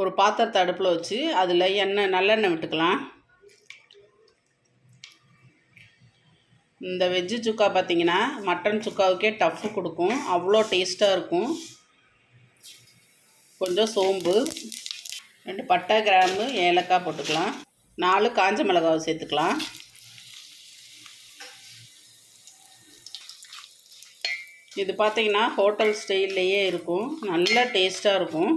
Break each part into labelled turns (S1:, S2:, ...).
S1: ஒரு பாத்திரத்தை அடுப்பில் வச்சு அதில் எண்ணெய் நல்லெண்ணெய் விட்டுக்கலாம். இந்த வெஜ்ஜு சுக்கா பார்த்தீங்கன்னா மட்டன் சுக்காவுக்கே டஃப்பு கொடுக்கும். அவ்வளோ டேஸ்ட்டாக இருக்கும். கொஞ்சம் சோம்பு ரெண்டு பட்டை கிராம்பு ஏலக்காய் போட்டுக்கலாம். நாலு காஞ்ச மிளகாவை சேர்த்துக்கலாம். இது பார்த்தீங்கன்னா ஹோட்டல் ஸ்டைல்லையே இருக்கும். நல்ல டேஸ்ட்டாக இருக்கும்.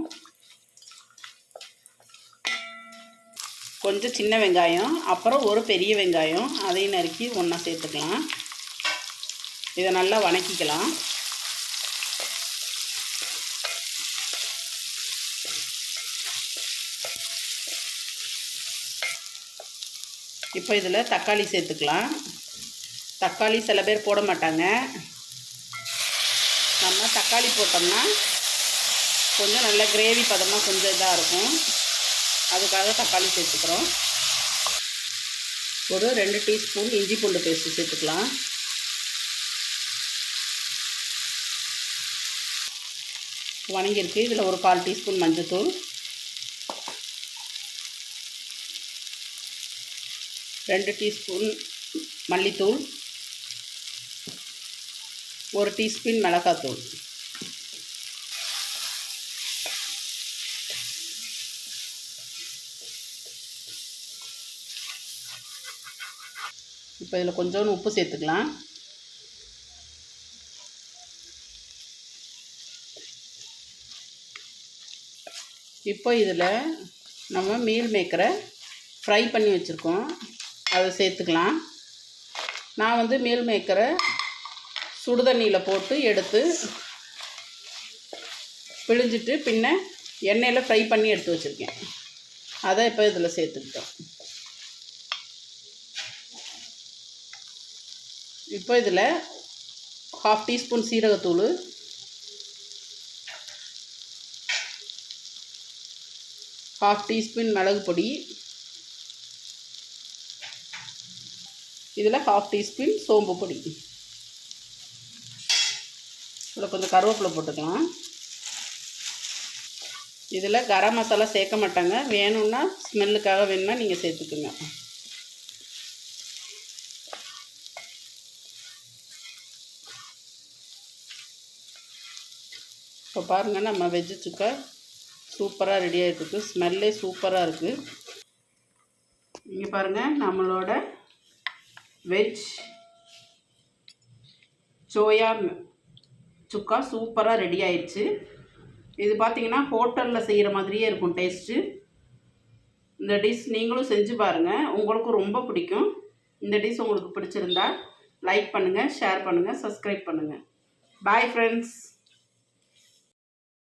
S1: கொஞ்சம் சின்ன வெங்காயம் அப்புறம் ஒரு பெரிய வெங்காயம் அதையும் நறுக்கி ஒன்றா சேர்த்துக்கலாம். இதை நல்லா வணக்கிக்கலாம். இப்போ இதில் தக்காளி சேர்த்துக்கலாம். தக்காளி சில பேர் போட மாட்டாங்க. நம்ம தக்காளி போட்டோம்னா கொஞ்சம் நல்ல கிரேவி பதமாக கொஞ்சம் இதாக இருக்கும். அதுக்காக தக்காளி சேர்த்துக்கிறோம். ஒரு ரெண்டு டீஸ்பூன் இஞ்சி பூண்டு பேஸ்ட்டு சேர்த்துக்கலாம். வணங்கியிருக்கு. இதில் ஒரு கால் டீஸ்பூன் மஞ்சத்தூள் ரெண்டு டீஸ்பூன் மல்லித்தூள். ஒரு டீஸ்பூன் மிளகாத்தூள். இப்போ இதில் கொஞ்சோண்டு உப்பு சேர்த்துக்கலாம். இப்போ இதில் நம்ம மீல் மேக்கரை ஃப்ரை பண்ணி வச்சுருக்கோம். அதை சேர்த்துக்கலாம். நான் வந்து மீல் மேக்கரை சுடுதண்ணியில் போட்டு எடுத்து பிழிஞ்சிட்டு பின்ன எண்ணெயில் ஃப்ரை பண்ணி எடுத்து வச்சுருக்கேன். அதை இப்போ இதில் சேர்த்துக்கிட்டோம். இப்போ இதில் ஹாஃப் டீஸ்பூன் சீரகத்தூள். ஹாஃப் டீஸ்பூன் மிளகு பொடி. இதில் ஹாஃப் டீஸ்பூன் சோம்பு பொடி. இதில் கொஞ்சம் கருவேப்பிலை போட்டுக்கலாம். இதில் கரம் மசாலா சேர்க்க மாட்டாங்க. வேணும்னா ஸ்மெல்லுக்காக வேணும்னா நீங்கள் சேர்த்துக்குங்க. இப்போ பாருங்கள் நம்ம வெஜ்ஜு சுக்கா சூப்பராக ரெடி ஆகிட்டுருக்கு ஸ்மெல்லே சூப்பராக இருக்குது இங்கே பாருங்கள் நம்மளோட வெஜ் சோயா சுக்கா சூப்பராக ரெடி ஆயிடுச்சு. இது பார்த்திங்கன்னா ஹோட்டலில் செய்கிற மாதிரியே இருக்கும் டேஸ்ட்டு இந்த டிஷ் நீங்களும் செஞ்சு பாருங்கள் உங்களுக்கும் ரொம்ப பிடிக்கும். இந்த டிஷ் உங்களுக்கு பிடிச்சிருந்தா லைக் பண்ணுங்கள் ஷேர் பண்ணுங்கள் சப்ஸ்கிரைப் பண்ணுங்கள் பாய் ஃப்ரெண்ட்ஸ்